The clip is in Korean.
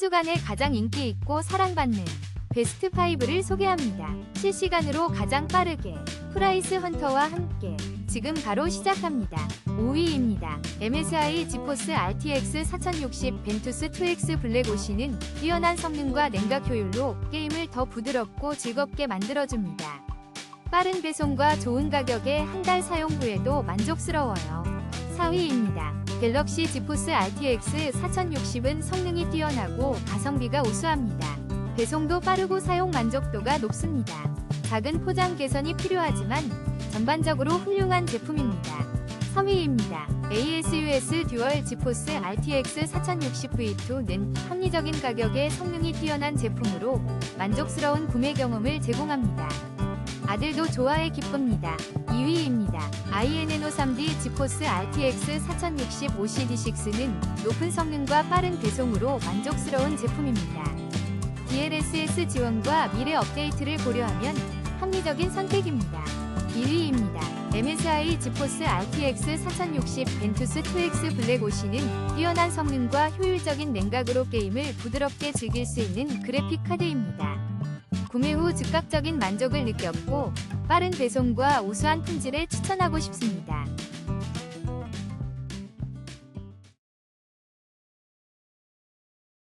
주간에 가장 인기 있고 사랑받는 베스트 5를 소개합니다. 실시간으로 가장 빠르게 프라이스 헌터와 함께 지금 바로 시작합니다. 5위입니다. MSI 지포스 RTX 4060 벤투스 2X 블랙 오시는 뛰어난 성능과 냉각 효율로 게임을 더 부드럽고 즐겁게 만들어줍니다. 빠른 배송과 좋은 가격에 한 달 사용 후에도 만족스러워요. 4위입니다. 갤럭시 지포스 RTX 4060은 성능이 뛰어나고 가성비가 우수합니다. 배송도 빠르고 사용 만족도가 높습니다. 작은 포장 개선이 필요하지만 전반적으로 훌륭한 제품입니다. 3위입니다. ASUS 듀얼 지포스 RTX 4060V2는 합리적인 가격에 성능이 뛰어난 제품으로 만족스러운 구매 경험을 제공합니다. 아들도 좋아해 기쁩니다. 2위입니다. INNO 3D 지포스 RTX 4060 OCD6는 높은 성능과 빠른 배송으로 만족스러운 제품입니다. DLSS 지원과 미래 업데이트를 고려하면 합리적인 선택입니다. 1위입니다. MSI 지포스 RTX 4060 벤투스 2X 블랙오시는 뛰어난 성능과 효율적인 냉각으로 게임을 부드럽게 즐길 수 있는 그래픽 카드입니다. 구매 후 즉각적인 만족을 느꼈고 빠른 배송과 우수한 품질을 추천하고 싶습니다.